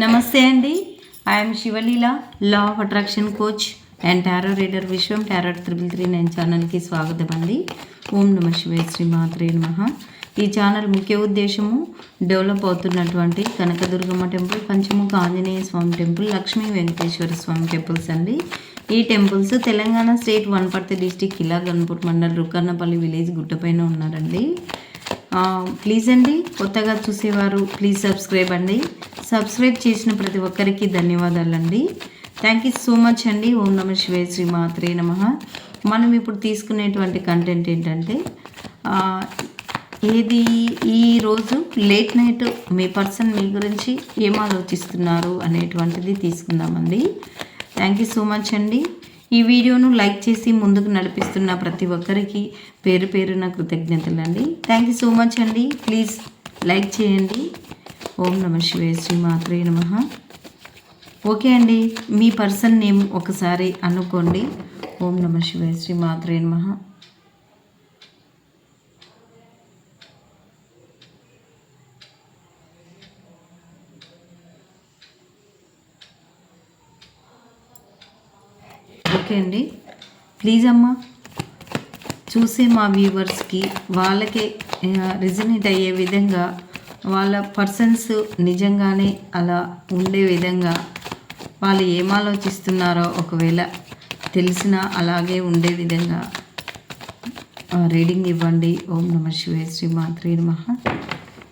నమస్తే అండి. I'm Sivaleela law of attraction coach and tarot reader Vishwam tarot triple three nine ఛానల్కి స్వాగతం అండి. ఓం నమ శివాయ శ్రీ మాత్రే నమ. ఈ ఛానల్ ముఖ్య ఉద్దేశము డెవలప్ అవుతున్నటువంటి Kanakadurgamma temple Panchamukha Anjaneya Swami temple Lakshmi Venkateswara Swami temples అండి. ఈ temples Telangana state Wanaparthy district Kila Ghanpur mandal Rukannapalli village గుట్టపైన ఉన్నారండి. ప్లీజ్ అండి కొత్తగా చూసేవారు ప్లీజ్ సబ్స్క్రైబ్ అండి. సబ్స్క్రైబ్ చేసిన ప్రతి ఒక్కరికి ధన్యవాదాలండి. థ్యాంక్ యూ సో మచ్ అండి. ఓం నమ శివే శ్రీ మాత్రే నమ. మనం ఇప్పుడు తీసుకునేటువంటి కంటెంట్ ఏంటంటే ఏది ఈరోజు లేట్ నైట్ మీ పర్సన్ మీ గురించి ఏం ఆలోచిస్తున్నారు అనేటువంటిది తీసుకుందామండి. థ్యాంక్ యూ సో మచ్ అండి. ఈ వీడియోను లైక్ చేసి ముందుకు నడిపిస్తున్న ప్రతి ఒక్కరికి పేరు పేరున కృతజ్ఞతలు అండి థ్యాంక్ యూ సో మచ్ అండి. ప్లీజ్ లైక్ చేయండి. ఓం నమ శివే శ్రీమాత్రే నమ. ఓకే అండి మీ పర్సన్ నేమ్ ఒకసారి అనుకోండి. ఓం నమ శివే శ్రీమాత్రే నమ. ఓకే అండి ప్లీజ్ అమ్మా చూసే మా వ్యూవర్స్కి వాళ్ళకే రిజనేట్ అయ్యే విధంగా వాళ్ళ పర్సన్స్ నిజంగానే అలా ఉండే విధంగా వాళ్ళు ఏం ఆలోచిస్తున్నారో ఒకవేళ తెలిసినా అలాగే ఉండే విధంగా రీడింగ్ ఇవ్వండి. ఓం నమ శివే శ్రీ మాత్రే నమ.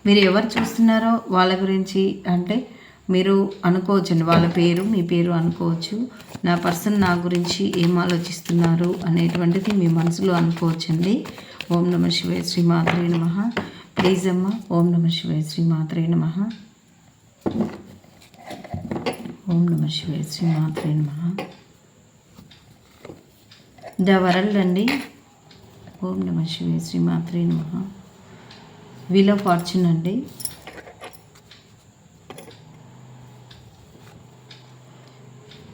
మీరు ఎవరు చూస్తున్నారో వాళ్ళ గురించి అంటే మీరు అనుకోవచ్చండి. వాళ్ళ పేరు మీ పేరు అనుకోవచ్చు. నా పర్సన్ నా గురించి ఏం ఆలోచిస్తున్నారు అనేటువంటిది మీ మనసులో అనుకోవచ్చండి. ఓం నమ శివే శ్రీ మాత్రే నమ. ప్లీజ్ అమ్మ. ఓం నమ శివాయ శ్రీ మాత్రే నమ. ఓం నమ శివాయ శ్రీ మాత్రే నమ. ద వరల్డ్ అండి ఓం నమ శివాయ శ్రీ మాత్రే నమ. వీల్ ఆఫ్ ఫార్చ్యూన్ అండి.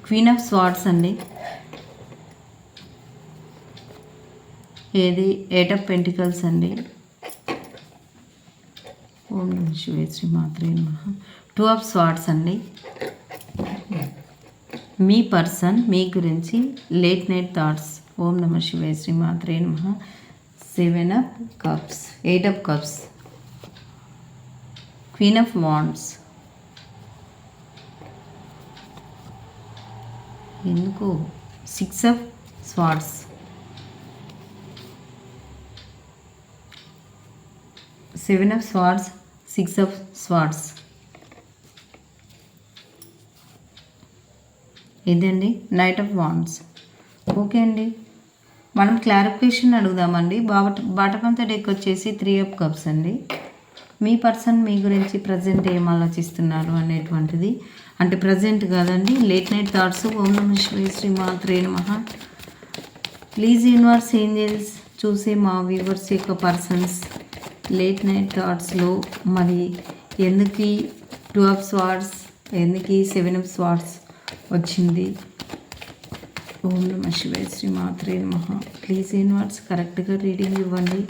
క్వీన్ ఆఫ్ స్వార్డ్స్ అండి. ఏది? ఎయిట్ ఆఫ్ పెంటికల్స్ అండి. ఓం నమ శివాయ శ్రీ మాత్రే నమ. టూ ఆఫ్ స్వార్డ్స్ అండి. మీ పర్సన్ మీ గురించి లేట్ నైట్ థాట్స్ ఓం నమ శివాయ శ్రీ మాత్రే నమ. Seven of cups eight of cups queen of wands ఎందుకు? Six of swords seven of swords six of swords. ఇదండి నైట్ ఆఫ్ వాన్స్. ఓకే అండి. మనం క్లారిఫికేషన్ అడుగుదామండి. బాట బాటపంత డెక్ వచ్చేసి త్రీ ఆఫ్ కప్స్ అండి. మీ పర్సన్ మీ గురించి ప్రజెంట్ ఏం ఆలోచిస్తున్నారు అనేటువంటిది. అంటే ప్రజెంట్ కాదండి లేట్ నైట్ థాట్స్. ఓం నమ శ్రీ శ్రీ మాత్రే నమః. ప్లీజ్ యూనివర్స్ ఏంజల్స్ చూసే మా వ్యూవర్స్ యొక్క పర్సన్స్. లేట్ నైట్ థాట్స్లో మరి ఎందుకు టూ ఆఫ్ స్వార్డ్స్ ఎందుకు సెవెన్ ఆఫ్ స్వార్డ్స్ వచ్చింది? ఓం నమ శివాయ శ్రీ మాత్రే నమ. ప్లీజ్ యూనివర్స్ కరెక్ట్గా రీడింగ్ ఇవ్వండి.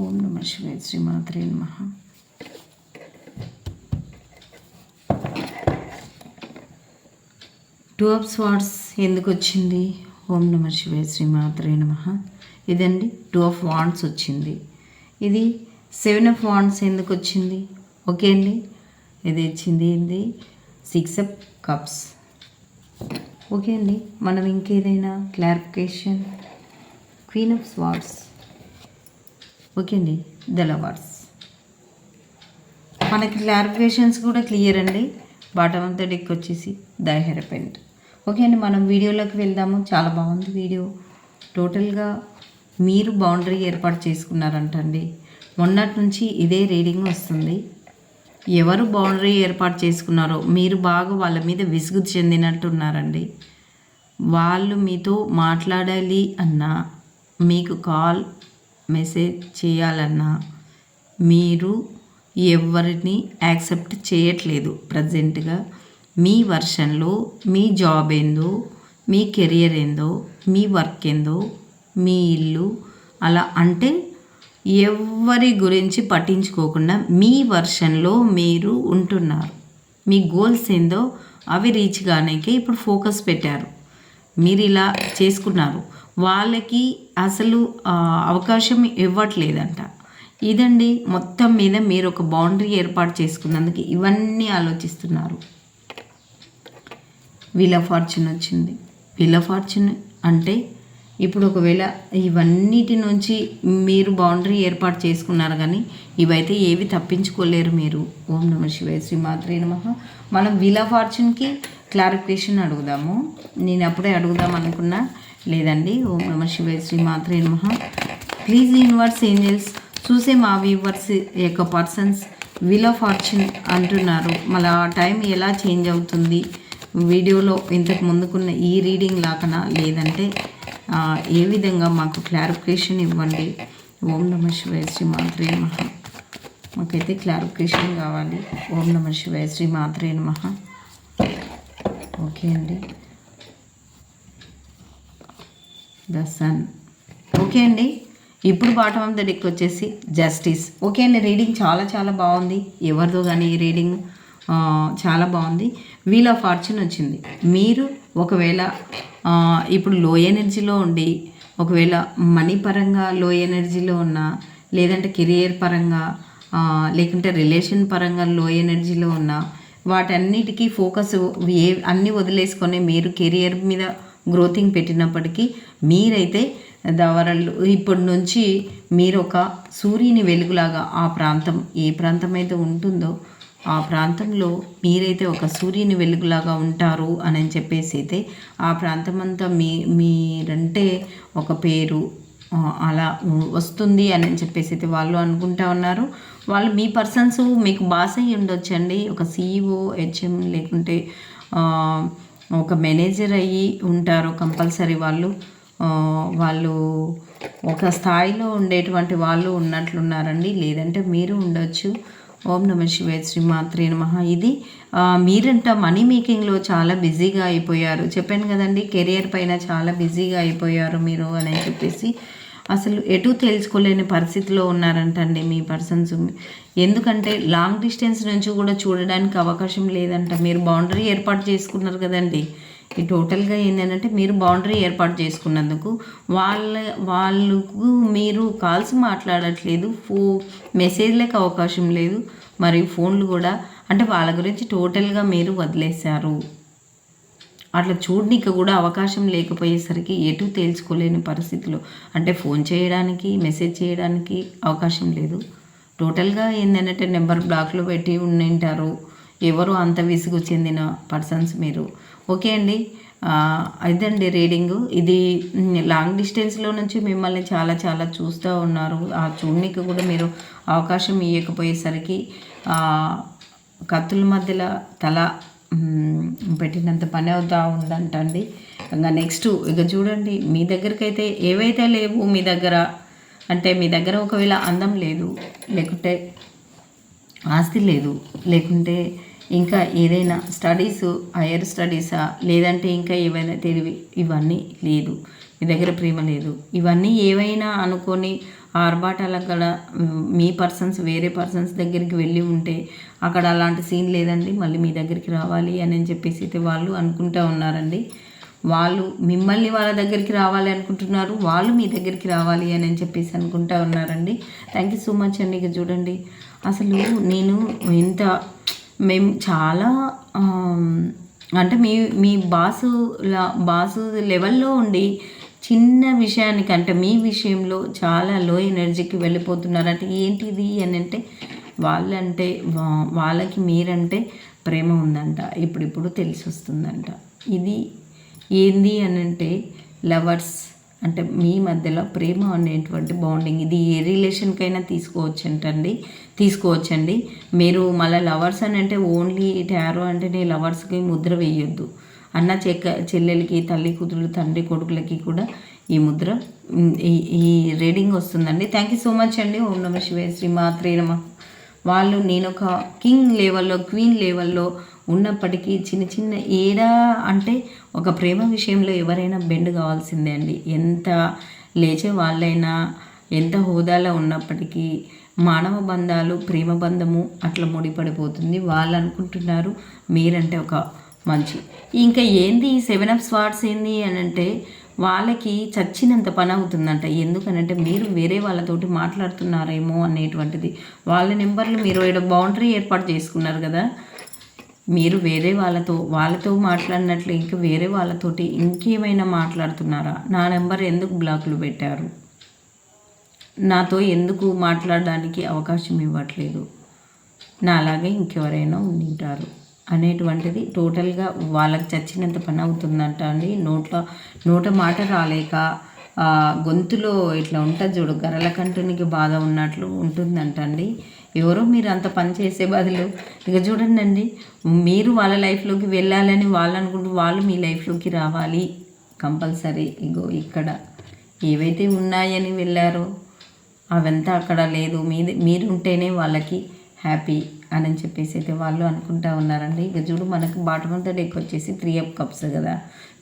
ఓం నమ శివాయ శ్రీ మాత్రే నమ. టూ ఆఫ్ స్వార్డ్స్ ఎందుకు వచ్చింది? ఓం నమ శివే శ్రీమాత్రే నమ. ఇదండి టూ ఆఫ్ వాండ్స్ వచ్చింది. ఇది సెవెన్ ఆఫ్ వాండ్స్ ఎందుకు వచ్చింది? ఓకే అండి? ఇది ఇచ్చింది ఏంది? సిక్స్ ఆఫ్ కప్స్ ఓకే అండి మనం ఇంకేదైనా clarification queen of swords okay అండి ద మనకి క్లారిఫికేషన్స్ కూడా క్లియర్ అండి. బాటమ్ అంతా డెక్ వచ్చేసి ద హెరపెంట్ ఓకే అండి మనం వీడియోలోకి వెళ్దాము. చాలా బాగుంది వీడియో. టోటల్గా మీరు బౌండరీ ఏర్పాటు చేసుకున్నారంటండి. మొన్నటి నుంచి ఇదే రీడింగ్ వస్తుంది. ఎవరు బౌండరీ ఏర్పాటు చేసుకున్నారో మీరు బాగా వాళ్ళ మీద విసుగు చెందినట్టున్నారండి వాళ్ళు మీతో మాట్లాడాలి అన్నా మీకు కాల్ మెసేజ్ చేయాలన్నా మీరు ఎవరిని యాక్సెప్ట్ చేయట్లేదు ప్రజెంట్గా. మీ వర్షన్లో మీ జాబ్ ఏందో మీ కెరియర్ ఏందో మీ వర్క్ ఏందో మీ ఇల్లు అలా అంటే ఎవరి గురించి పట్టించుకోకుండా మీ వర్షన్లో మీరు ఉంటున్నారు. మీ గోల్స్ ఏందో అవి రీచ్ కానీకే ఇప్పుడు ఫోకస్ పెట్టారు. మీరు ఇలా చేసుకున్నారు. వాళ్ళకి అసలు అవకాశం ఇవ్వట్లేదంట. ఇదండి మొత్తం మీద మీరు ఒక బౌండరీ ఏర్పాటు చేసుకున్నందుకు ఇవన్నీ ఆలోచిస్తున్నారు. వీల్ ఆఫ్ ఫార్చ్యూన్ వచ్చింది. వీల్ ఆఫ్ ఫార్చ్యూన్ అంటే ఇప్పుడు ఒకవేళ ఇవన్నిటి నుంచి మీరు బౌండరీ ఏర్పాటు చేసుకున్నారు కానీ ఇవైతే ఏవి తప్పించుకోలేరు మీరు. ఓం నమ శివాయ శ్రీ మాత్రే నమ. మనం వీల్ ఆఫ్ ఫార్చ్యూన్కి క్లారిఫికేషన్ అడుగుదాము. నేను అప్పుడే అడుగుదాం అనుకున్నా. లేదండి. ఓం నమ శివాయ శ్రీ మాత్రే నమ. ప్లీజ్ యూనివర్స్ ఏంజల్స్ చూసే మా వ్యూవర్స్ యొక్క పర్సన్స్ వీల్ ఆఫ్ ఫార్చ్యూన్ అంటున్నారు. మళ్ళీ ఆ టైం ఎలా చేంజ్ అవుతుంది? వీడియోలో ఇంతకు ముందుకున్న ఈ రీడింగ్ లాకనా లేదంటే ఏ విధంగా మాకు క్లారిఫికేషన్ ఇవ్వండి? ఓం నమ శివాయ శ్రీ మాత్రే నమ. మాకైతే క్లారిఫికేషన్ కావాలి. ఓం నమ శివాయ శ్రీ మాత్రే నమ. ఓకే అండి. The sun. ఓకే అండి. ఇప్పుడు బాటమ్ ఆఫ్ ద డెక్ వచ్చేసి జస్టిస్ ఓకే అండి రీడింగ్ చాలా చాలా బాగుంది. ఎవరిదో కానీ ఈ రీడింగ్ చాలా బాగుంది. వీల్ ఆఫ్ ఫార్చ్యూన్ వచ్చింది. మీరు ఒకవేళ ఇప్పుడు లో ఎనర్జీలో ఉండి ఒకవేళ మనీ పరంగా లో ఎనర్జీలో ఉన్నా లేదంటే కెరియర్ పరంగా లేకుంటే రిలేషన్ పరంగా లో ఎనర్జీలో ఉన్నా వాటన్నిటికీ ఫోకస్ ఏ అన్నీ వదిలేసుకొని మీరు కెరియర్ మీద గ్రోతింగ్ పెట్టినప్పటికీ మీరైతే దవరలు ఇప్పటి నుంచి మీరు ఒక సూర్యుని వెలుగులాగా ఆ ప్రాంతం ఏ ప్రాంతం అయితే ఉంటుందో ఆ ప్రాంతంలో మీరైతే ఒక సూర్యుని వెలుగులాగా ఉంటారు అని చెప్పేసి అయితే ఆ ప్రాంతం అంతా మీ మీరంటే ఒక పేరు అలా వస్తుంది అని చెప్పేసి అయితే వాళ్ళు అనుకుంటా ఉన్నారు. వాళ్ళు మీ పర్సన్స్ మీకు బాస్ అయ్యి ఉండొచ్చండి. ఒక సీఈఓ హెచ్ఎం లేకుంటే ఒక మేనేజర్ అయ్యి ఉంటారు కంపల్సరీ వాళ్ళు. వాళ్ళు ఒక స్థాయిలో ఉండేటువంటి వాళ్ళు ఉన్నట్లున్నారండి. లేదంటే మీరు ఉండొచ్చు. ఓం నమ శివే శ్రీ నమ. ఇది మీరంట మనీ మేకింగ్లో చాలా బిజీగా అయిపోయారు. చెప్పాను కదండి కెరియర్ పైన చాలా బిజీగా అయిపోయారు మీరు అని చెప్పేసి. అసలు ఎటు తెలుసుకోలేని పరిస్థితిలో ఉన్నారంటండి మీ పర్సన్స్. ఎందుకంటే లాంగ్ డిస్టెన్స్ నుంచి కూడా చూడడానికి అవకాశం లేదంట. మీరు బౌండరీ ఏర్పాటు చేసుకున్నారు కదండి. ఈ టోటల్గా ఏంటంటే మీరు బౌండరీ ఏర్పాటు చేసుకున్నందుకు వాళ్ళ వాళ్ళకు మీరు కాల్స్ మాట్లాడట్లేదు ఫో మెసేజ్లకు అవకాశం లేదు మరియు ఫోన్లు కూడా అంటే వాళ్ళ గురించి టోటల్గా మీరు వదిలేశారు. అట్లా చూడడానికి కూడా అవకాశం లేకపోయేసరికి ఎటు తేల్చుకోలేని పరిస్థితిలో అంటే ఫోన్ చేయడానికి మెసేజ్ చేయడానికి అవకాశం లేదు. టోటల్గా ఏంటంటే నెంబర్ బ్లాక్లో పెట్టి ఉండింటారు. ఎవరు అంత విసుగు చెందిన పర్సన్స్ మీరు. ఓకే అండి. ఆ, ఇదండి రీడింగు. ఇది లాంగ్ డిస్టెన్స్లో నుంచి మిమ్మల్ని చాలా చాలా చూస్తూ ఉన్నారు. ఆ చూడనికి కూడా మీరు అవకాశం ఇవ్వకపోయేసరికి కత్తుల మధ్యలో తల పెట్టినంత పని అవుతా ఉందంటండి. ఇంకా నెక్స్ట్ ఇక చూడండి మీ దగ్గరికి అయితే ఏవైతే లేవు మీ దగ్గర అంటే మీ దగ్గర ఒకవేళ అందం లేదు లేకుంటే ఆస్తి లేదు లేకుంటే ఇంకా ఏదైనా స్టడీస్ హైయర్ స్టడీసా? లేదంటే ఇంకా ఏవైనా తెలివి? ఇవన్నీ లేదు. మీ దగ్గర ప్రేమ లేదు. ఇవన్నీ ఏవైనా అనుకొని ఆర్భాటాల గల మీ పర్సన్స్ వేరే పర్సన్స్ దగ్గరికి వెళ్ళి ఉంటే అక్కడ అలాంటి సీన్ లేదండి. మళ్ళీ మీ దగ్గరికి రావాలి అని చెప్పేసి అయితే వాళ్ళు అనుకుంటూ ఉన్నారండి. వాళ్ళు మిమ్మల్ని వాళ్ళ దగ్గరికి రావాలి అనుకుంటున్నారు. వాళ్ళు మీ దగ్గరికి రావాలి అని చెప్పేసి అనుకుంటా ఉన్నారండి. థ్యాంక్ యూ సో మచ్ అండి. ఇక చూడండి. అసలు నేను ఇంత మేము చాలా అంటే మీ మీ బాసు బాసు లెవెల్లో ఉండి చిన్న విషయానికి అంటే మీ విషయంలో చాలా లో ఎనర్జీకి వెళ్ళిపోతున్నారంటే ఏంటిది అని అంటే వాళ్ళంటే వా- వాళ్ళకి మీరంటే ప్రేమ ఉందంట ఇప్పుడిప్పుడు తెలిసి వస్తుందంట ఇది ఏంది అని అంటే లవర్స్ అంటే మీ మధ్యలో ప్రేమ అనేటువంటి బాండింగ్ ఇది ఏ రిలేషన్కైనా తీసుకోవచ్చంటండి. తీసుకోవచ్చండి. మీరు మళ్ళీ లవర్స్ అని అంటే ఓన్లీ టారో అంటే నీ లవర్స్కి ముద్ర వేయొద్దు. అన్న చెక్క చెల్లెలకి తల్లి కూతురు తండ్రి కొడుకులకి కూడా ఈ ముద్ర ఈ ఈ రీడింగ్ వస్తుందండి. థ్యాంక్ యూ సో మచ్ అండి. ఓం నమ శివ శ్రీ మాత్రే నమ. వాళ్ళు నేను ఒక కింగ్ లెవెల్లో క్వీన్ లెవెల్లో ఉన్నప్పటికీ చిన్న చిన్న ఏడా అంటే ఒక ప్రేమ విషయంలో ఎవరైనా బెండ్ కావాల్సిందే అండి. ఎంత లేచే వాళ్ళైనా ఎంత హోదాలో ఉన్నప్పటికీ మానవ బంధాలు ప్రేమ బంధము అట్లా ముడిపడిపోతుంది. వాళ్ళు అనుకుంటున్నారు మీరంటే ఒక మంచి. ఇంకా ఏంది ఈ సెవెన్ అప్ స్వాట్స్ ఏంది అని అంటే వాళ్ళకి చచ్చినంత పని అవుతుందంట. ఎందుకనంటే మీరు వేరే వాళ్ళతోటి మాట్లాడుతున్నారేమో అనేటువంటిది. వాళ్ళ నెంబర్లు మీరు ఏదో బౌండరీ ఏర్పాటు చేసుకున్నారు కదా. మీరు వేరే వాళ్ళతో వాళ్ళతో మాట్లాడినట్లు ఇంకా వేరే వాళ్ళతోటి ఇంకేమైనా మాట్లాడుతున్నారా? నా నెంబర్ ఎందుకు బ్లాక్లు పెట్టారు? నాతో ఎందుకు మాట్లాడడానికి అవకాశం ఇవ్వట్లేదు? నా అలాగే ఇంకెవరైనా ఉండింటారు. అనేటువంటిది టోటల్గా వాళ్ళకి చచ్చినంత పని అవుతుందంట అండి. నోట్లో నోట మాట రాలేక గొంతులో ఇట్లా ఉంటుంది చూడు గరల కంటునికి బాధ ఉన్నట్లు ఉంటుందంట అండి ఎవరో మీరు అంత పని చేసే బదులు ఇక చూడండి అండి మీరు వాళ్ళ లైఫ్లోకి వెళ్ళాలని వాళ్ళు అనుకుంటూ వాళ్ళు మీ లైఫ్లోకి రావాలి కంపల్సరీ. ఇగో ఇక్కడ ఏవైతే ఉన్నాయని వెళ్ళారో అవంతా అక్కడ లేదు. మీది మీరు ఉంటేనే వాళ్ళకి హ్యాపీ అని చెప్పేసి అయితే వాళ్ళు అనుకుంటా ఉన్నారండి. ఇక చూడు మనకు బాటమ్ అంతా డెక్ వచ్చేసి త్రీ అప్ కప్స్ కదా.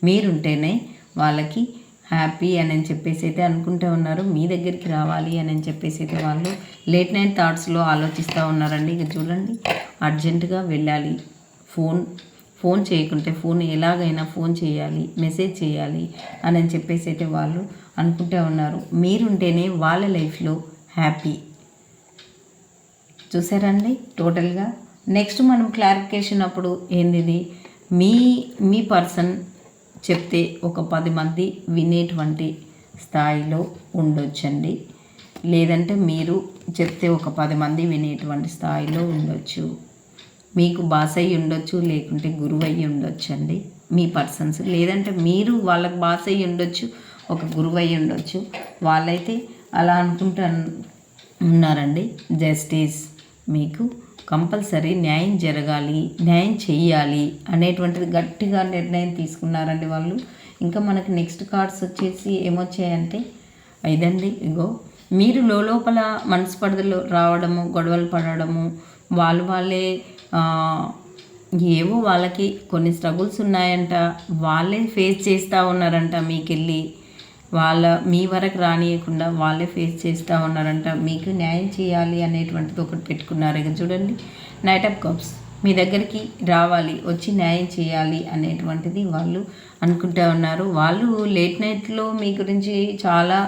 మీరుంటేనే వాళ్ళకి హ్యాపీ అని చెప్పేసి అయితే అనుకుంటూ ఉన్నారు. మీ దగ్గరికి రావాలి అని చెప్పేసి అయితే వాళ్ళు లేట్ నైట్ థాట్స్లో ఆలోచిస్తూ ఉన్నారండి. ఇక చూడండి అర్జెంటుగా వెళ్ళాలి. ఫోన్ ఫోన్ చేయకుంటే ఫోన్ ఎలాగైనా ఫోన్ చేయాలి మెసేజ్ చేయాలి అని చెప్పేసి అయితే వాళ్ళు అనుకుంటూ ఉన్నారు. మీరుంటేనే వాళ్ళ లైఫ్లో హ్యాపీ. చూసారండి? టోటల్గా. నెక్స్ట్ మనం క్లారిఫికేషన్ అప్పుడు ఏంది మీ మీ పర్సన్ చెప్తే ఒక పది మంది వినేటువంటి స్థాయిలో ఉండొచ్చండి. లేదంటే మీరు చెప్తే ఒక పది మంది వినేటువంటి స్థాయిలో ఉండొచ్చు. మీకు బాస్ అయ్యి ఉండొచ్చు లేకుంటే గురువు అయ్యి ఉండొచ్చు అండి మీ పర్సన్స్ లేదంటే మీరు వాళ్ళకి బాస్ అయ్యి ఉండొచ్చు ఒక గురువు అయ్యి ఉండొచ్చు. వాళ్ళైతే అలా అనుకుంటా ఉన్నారండి. జస్టిస్ మీకు కంపల్సరీ న్యాయం జరగాలి న్యాయం చేయాలి అనేటువంటిది గట్టిగా నిర్ణయం తీసుకున్నారండి వాళ్ళు. ఇంకా మనకి నెక్స్ట్ కార్డ్స్ వచ్చేసి ఏమొచ్చాయంటే ఇదండి ఇగో మీరు లోపల మనస్పర్ధలు రావడము గొడవలు పడడము వాళ్ళు వాళ్ళే ఏవో వాళ్ళకి కొన్ని స్ట్రగుల్స్ ఉన్నాయంట వాళ్ళే ఫేస్ చేస్తూ ఉన్నారంట మీకెళ్ళి. వాళ్ళ మీ వరకు రానియకుండా వాళ్ళే ఫేస్ చేస్తూ ఉన్నారంట. మీకు న్యాయం చేయాలి అనేటువంటిది ఒకటి పెట్టుకున్నారు. ఇక చూడండి నైట్ ఆఫ్ కప్స్ మీ దగ్గరికి రావాలి వచ్చి న్యాయం చేయాలి అనేటువంటిది వాళ్ళు అనుకుంటా ఉన్నారు. వాళ్ళు లేట్ నైట్లో మీ గురించి చాలా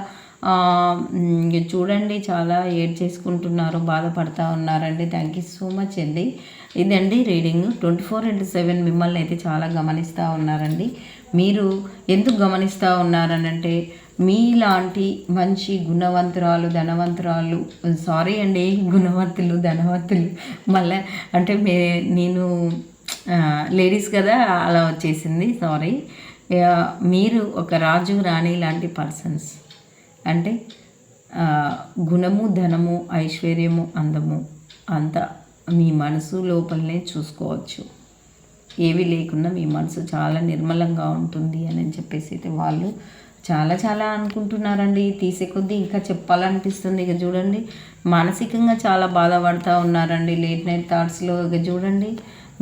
చూడండి చాలా ఏడ్ చేసుకుంటున్నారు బాధపడతా ఉన్నారండి. థ్యాంక్ యూ సో మచ్ అండి. ఇదండి reading. Twenty four into seven మిమ్మల్ని అయితే చాలా గమనిస్తూ ఉన్నారండి. మీరు ఎందుకు గమనిస్తూ ఉన్నారనంటే మీలాంటి మంచి గుణవంతురాలు ధనవంతురాలు సారీ అండి గుణవంతులు ధనవంతులు మళ్ళీ అంటే మే నేను లేడీస్ కదా అలా వచ్చేసింది సారీ. మీరు ఒక రాజు రాణి లాంటి పర్సన్స్. అంటే గుణము ధనము ఐశ్వర్యము అందము అంతా మీ మనసు లోపలనే చూసుకోవచ్చు. ఏవి లేకుండా మీ మనసు చాలా నిర్మలంగా ఉంటుంది అని చెప్పేసి అయితే వాళ్ళు చాలా చాలా అనుకుంటున్నారండి. తీసే కొద్దీ ఇంకా చెప్పాలనిపిస్తుంది. ఇక చూడండి మానసికంగా చాలా బాధపడుతూ ఉన్నారండి లేట్ నైట్ థాట్స్లో. ఇక చూడండి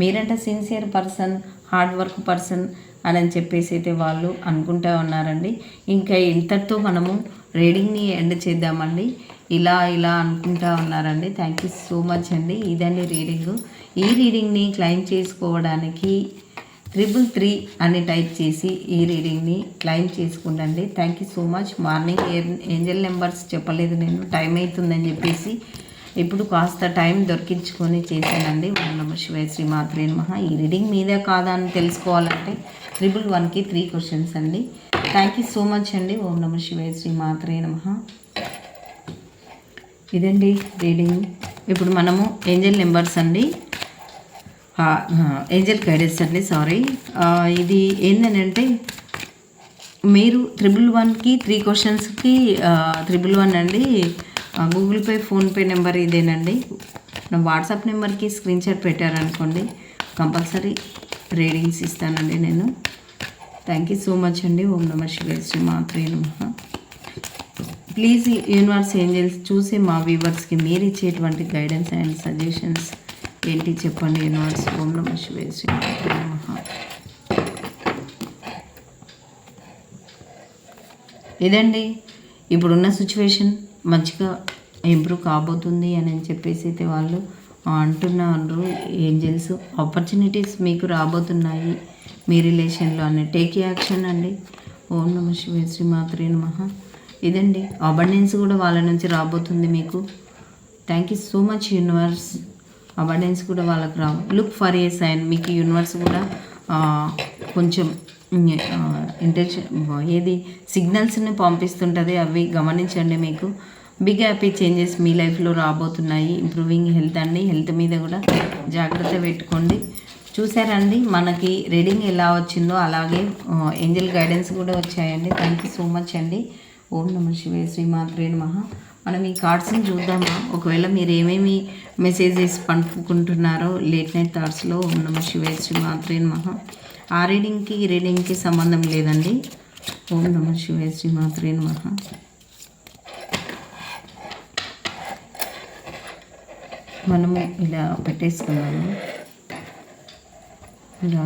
మీరంటే sincere person hard work person అని చెప్పేసి అయితే వాళ్ళు అనుకుంటా ఉన్నారండి. ఇంకా ఇంతటితో మనము రీడింగ్ని ఎండ్ చేద్దామండి. ఇలా ఇలా అనుకుంటా ఉన్నారండి. థ్యాంక్ యూ సో మచ్ అండి. ఇదండి రీడింగ్. ఈ రీడింగ్ని క్లైమ్ చేసుకోవడానికి త్రిబుల్ త్రీ అని టైప్ చేసి ఈ రీడింగ్ని claim చేసుకుంటండి thank you so much morning angel numbers చెప్పలేదు నేను. టైం అవుతుందని చెప్పేసి ఇప్పుడు కాస్త టైం దొరికించుకొని చేశానండి. ఓం నమ శివాయ శ్రీ మాత్రే నమః. ఈ రీడింగ్ మీదే కాదా అని తెలుసుకోవాలంటే త్రిబుల్ వన్కి త్రీ క్వశ్చన్స్ అండి. థ్యాంక్ యూ సో మచ్ అండి. ఓం నమ శివాయ శ్రీ మాత్రే నమ. ఇదండి రీడింగ్. ఇప్పుడు మనము ఏంజల్ నెంబర్స్ అండి. ఏంజల్ గైడెన్స్ అండి సారీ. ఇది ఏంటంటే మీరు త్రిబుల్ వన్కి త్రీ క్వశ్చన్స్కి త్రిబుల్ వన్ అండి. గూగుల్ పే ఫోన్పే నెంబర్ ఇదేనండి. నా వాట్సాప్ నెంబర్కి స్క్రీన్ షాట్ పెట్టారనుకోండి కంపల్సరీ రీడింగ్స్ ఇస్తానండి నేను. థ్యాంక్ యూ సో మచ్ అండి. ఓం నమ శివే శ్రీ మాత్రే నమః. ప్లీజ్ యూనివర్స్ ఏంజల్స్ చూసే మా వ్యూవర్స్కి మీరు ఇచ్చేటువంటి గైడెన్స్ అండ్ సజెషన్స్ ఏంటి చెప్పండి యూనివర్స్ ఓం నమ శివే శ్రీ మాత్రే నమః. ఇదండి. ఇప్పుడున్న సిచ్యువేషన్ మంచిగా ఇంప్రూవ్ కాబోతుంది అని చెప్పేసి అయితే వాళ్ళు అంటున్నారు ఏంజల్స్. ఆపర్చునిటీస్ మీకు రాబోతున్నాయి. మీ రిలేషన్లో అని టేక్ యాక్షన్ అండి. ఓం నమ శివ శ్రీమాత్రి నమ. ఇదండి. అబండెన్స్ కూడా వాళ్ళ నుంచి రాబోతుంది మీకు. Thank you so much universe abundance కూడా వాళ్ళకి రా లుక్ ఫర్ ఏ సైన్ మీకు యూనివర్స్ కూడా కొంచెం ఇంటెన్షన్ ఏది సిగ్నల్స్ని పంపిస్తుంటుంది అవి గమనించండి మీకు. బిగ్ హ్యాపీ చేంజెస్ మీ లైఫ్లో రాబోతున్నాయి. ఇంప్రూవింగ్ హెల్త్ అండి. హెల్త్ మీద కూడా జాగ్రత్త పెట్టుకోండి. చూసారండి మనకి రీడింగ్ ఎలా వచ్చిందో అలాగే ఏంజల్ గైడెన్స్ కూడా వచ్చాయండి. థ్యాంక్ యూ సో మచ్ అండి. ఓం నమ శివే శ్రీమాత్రే నమ. మనం ఈ కార్డ్స్ని చూద్దామా? ఒకవేళ మీరు ఏమేమి మెసేజెస్ పంపుకుంటున్నారో లేట్ నైట్ థాట్స్లో ఓం నమ శివే శ్రీమాత్రే నమ. ఆ రీడింగ్కి ఈ రీడింగ్కి సంబంధం లేదండి. ఓం నమ శివే శ్రీమాత్రే నమ. మనము ఇలా పెట్టేసుకున్నాము. ఇలా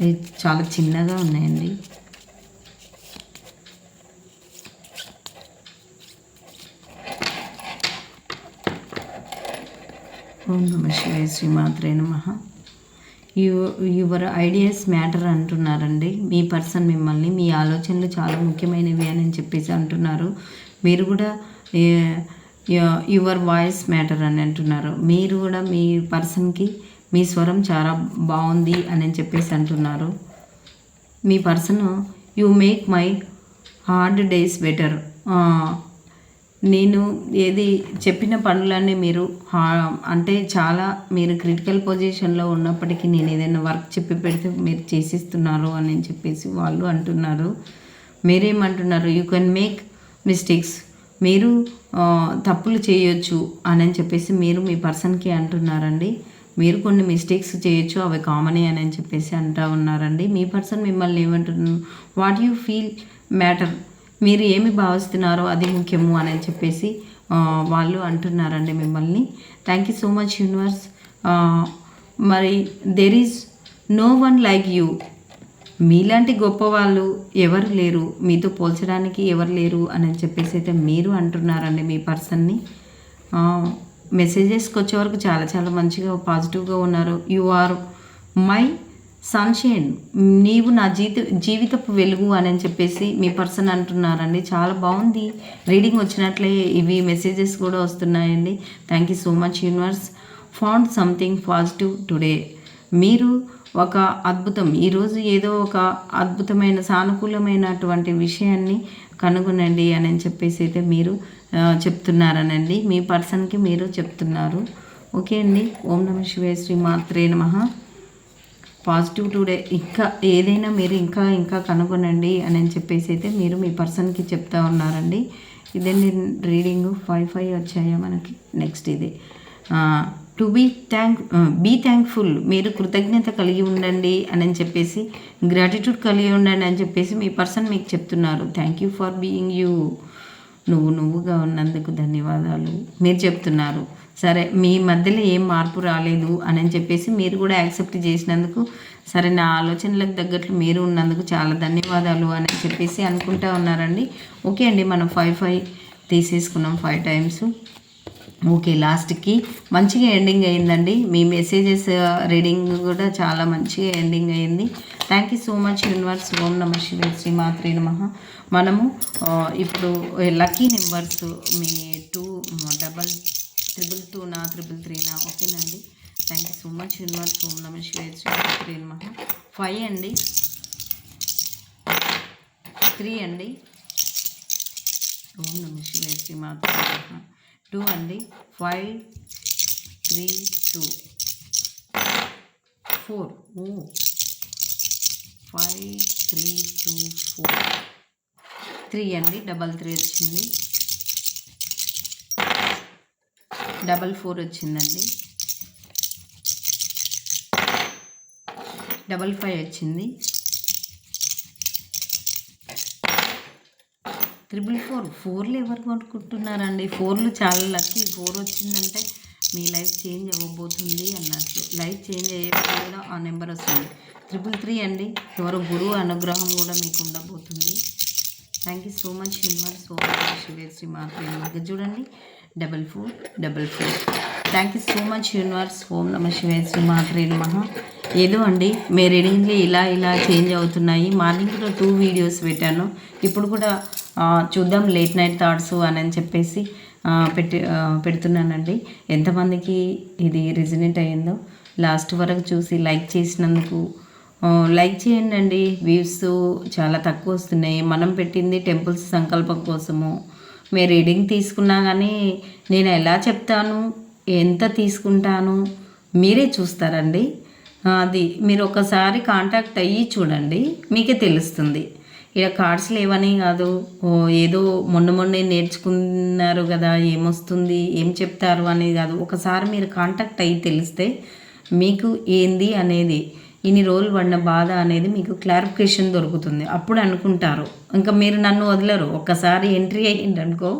ఇది చాలా చిన్నగా ఉన్నాయండి. ఓం నమ శివాయ శ్రీమాత్రే నమ. యువర్ ఐడియాస్ మ్యాటర్ అంటున్నారండి. మీ పర్సన్ మిమ్మల్ని మీ ఆలోచనలు చాలా ముఖ్యమైనవి అని చెప్పేసి అంటున్నారు. మీరు కూడా యువర్ వాయిస్ మ్యాటర్ అని అంటున్నారు. మీరు కూడా మీ పర్సన్కి మీ స్వరం చాలా బాగుంది అని చెప్పేసి అంటున్నారు. మీ person you make my hard days better నేను ఏది చెప్పిన పనులన్నీ మీరు హా- అంటే చాలా మీరు క్రిటికల్ పొజిషన్లో ఉన్నప్పటికీ నేను ఏదైనా వర్క్ చెప్పి పెడితే మీరు చేసిస్తున్నారు అని చెప్పేసి వాళ్ళు అంటున్నారు. మీరేమంటున్నారు? యూ కెన్ మేక్ మిస్టేక్స్ మీరు తప్పులు చేయొచ్చు అని చెప్పేసి మీరు మీ పర్సన్కి అంటున్నారండి. మీరు కొన్ని మిస్టేక్స్ చేయొచ్చు అవి కామనే అని చెప్పేసి అంటూ ఉన్నారండి. మీ పర్సన్ మిమ్మల్ని ఏమంటున్నారు? వాట్ యూ ఫీల్ మ్యాటర్ మీరు ఏమి భావిస్తున్నారో అది ముఖ్యము అని చెప్పేసి వాళ్ళు అంటున్నారండి మిమ్మల్ని. Thank you so much universe మరి there is no one like you మీలాంటి గొప్ప వాళ్ళు ఎవరు లేరు? మీతో పోల్చడానికి ఎవరు లేరు? అని చెప్పేసి అయితే మీరు అంటున్నారండి మీ పర్సన్ని. మెసేజెస్కి వచ్చే వరకు చాలా చాలా మంచిగా పాజిటివ్గా ఉన్నారు. యు ఆర్ మై సన్షైన్ నీవు నా జీవిత జీవితపు వెలుగు అని చెప్పేసి మీ పర్సన్ అంటున్నారండి. చాలా బాగుంది. రీడింగ్ వచ్చినట్లే ఇవి మెసేజెస్ కూడా వస్తున్నాయండి. Thank you so much universe. Found something positive today. మీరు ఒక అద్భుతం. ఈరోజు ఏదో ఒక అద్భుతమైన సానుకూలమైనటువంటి విషయాన్ని కనుగొనండి అని చెప్పేసి అయితే మీరు చెప్తున్నారనండి. మీ పర్సన్కి మీరు చెప్తున్నారు. ఓకే అండి. ఓం నమ శివాయ శ్రీ మాత్రే నమః. పాజిటివ్ టుడే ఇంకా ఏదైనా మీరు ఇంకా ఇంకా కనుగొనండి అని చెప్పేసి అయితే మీరు మీ పర్సన్కి చెప్తా ఉన్నారండి. ఇదండి రీడింగ్ ఫైవ్ ఫైవ్ వచ్చాయా మనకి? నెక్స్ట్ ఇది. To be thank be thankful మీరు కృతజ్ఞత కలిగి ఉండండి అని చెప్పేసి గ్రాటిట్యూడ్ కలిగి ఉండండి అని చెప్పేసి మీ పర్సన్ మీకు చెప్తున్నారు. Thank you for being you. నువ్వు నువ్వుగా ఉన్నందుకు ధన్యవాదాలు. మీరు చెప్తున్నారు సరే మీ మధ్యలో ఏం మార్పు రాలేదు అని చెప్పేసి మీరు కూడా యాక్సెప్ట్ చేసినందుకు సరే నా ఆలోచనలకు తగ్గట్లు మీరు ఉన్నందుకు చాలా ధన్యవాదాలు అని చెప్పేసి అనుకుంటా ఉన్నారండి. ఓకే అండి మనం ఫైవ్ ఫైవ్ తీసేసుకున్నాం ఫైవ్ టైమ్స్. ఓకే లాస్ట్కి మంచిగా ఎండింగ్ అయిందండి. మీ మెసేజెస్ రీడింగ్ కూడా చాలా మంచిగా ఎండింగ్ అయింది. Thank you so much universe. Om నమ శివ శ్రీమాత్రి నమ. మనము ఇప్పుడు లక్కీ నెంబర్స్ మీ టూ డబల్ త్రిబుల్ టూ నా త్రిబుల్ త్రీ నా ఓకేనండి thank you so much universe Om నమ శివ శ్రీమాత్రే ఫైవ్ అండి. త్రీ అండి. ఓం నమ శివాయ శ్రీమాత టూ అండి. Five three two four oh five three two four three అండి డబల్ త్రీ వచ్చింది. డబల్ ఫోర్ వచ్చిందండి. డబల్ ఫైవ్ వచ్చింది. త్రిబుల్ ఫోర్ ఫోర్లు ఎవరు కొనుక్కుంటున్నారండి? ఫోర్లు చాలా లక్కీ. ఫోర్ వచ్చిందంటే మీ లైఫ్ చేంజ్ అవ్వబోతుంది అన్నట్లు. లైఫ్ చేంజ్ అయ్యేటప్పుడు ఆ నెంబర్ వస్తుంది. త్రిబుల్ త్రీ అండి. ఎవరు గురువు అనుగ్రహం కూడా మీకు ఉండబోతుంది. Thank you so much universe so much శివేశ్రీ మాత్రమే ఇంకా చూడండి. Double four double four thank you so much universe Om నమ శివేశ్రీ మాత్రే నమ ఏదో అండి మీ రీడింగ్లు ఇలా ఇలా చేంజ్ అవుతున్నాయి. మార్నింగ్ కూడా టూ వీడియోస్ పెట్టాను. ఇప్పుడు కూడా చూద్దాం లేట్ నైట్ థాట్స్ అని అని చెప్పేసి పెట్టి పెడుతున్నానండి. ఎంతమందికి ఇది రిజనేట్ అయ్యిందో లాస్ట్ వరకు చూసి లైక్ చేసినందుకు లైక్ చేయండి అండి వ్యూస్ చాలా తక్కువ వస్తున్నాయి. మనం పెట్టింది టెంపుల్స్ సంకల్పం కోసము. మీరు రీడింగ్ తీసుకున్నా కానీ నేను ఎలా చెప్తాను? ఎంత తీసుకుంటాను? మీరే చూస్తారండి. అది మీరు ఒకసారి కాంటాక్ట్ అయ్యి చూడండి. మీకే తెలుస్తుంది. ఇక కార్డ్స్ లేవని కాదు. ఓ ఏదో మొన్న మొన్నే నేర్చుకున్నారు కదా ఏమొస్తుంది ఏం చెప్తారు అనేది కాదు. ఒకసారి మీరు కాంటాక్ట్ అయ్యి తెలిస్తే మీకు ఏంది అనేది ఇన్ని రోజులు పడిన బాధ అనేది మీకు క్లారిఫికేషన్ దొరుకుతుంది. అప్పుడు అనుకుంటారు. ఇంకా మీరు నన్ను వదలరు. ఒక్కసారి ఎంట్రీ అయ్యింది అనుకో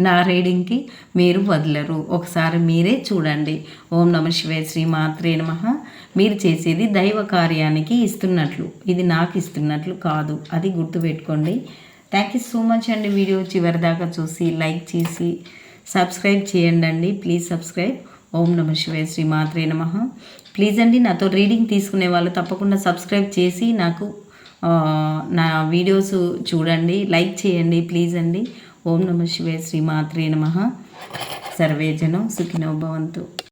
నా రీడింగ్కి మీరు వదలరు. ఒకసారి మీరే చూడండి. ఓం నమ శివాయ శ్రీ మాత్రే నమ. మీరు చేసేది దైవ కార్యానికి ఇస్తున్నట్లు. ఇది నాకు ఇస్తున్నట్లు కాదు. అది గుర్తుపెట్టుకోండి థ్యాంక్ యూ సో మచ్ అండి వీడియో చివరి దాకా చూసి లైక్ చేసి సబ్స్క్రైబ్ చేయండి అండి. ప్లీజ్ సబ్స్క్రైబ్ ఓం నమ శివాయ శ్రీ మాత్రే నమ. ప్లీజ్ అండి నాతో రీడింగ్ తీసుకునే వాళ్ళు తప్పకుండా సబ్స్క్రైబ్ చేసి నాకు నా వీడియోస్ చూడండి లైక్ చేయండి ప్లీజ్ అండి. ఓం నమ శివే శ్రీమాత్రే నమ. సర్వేజనం సుఖినో భవంతు.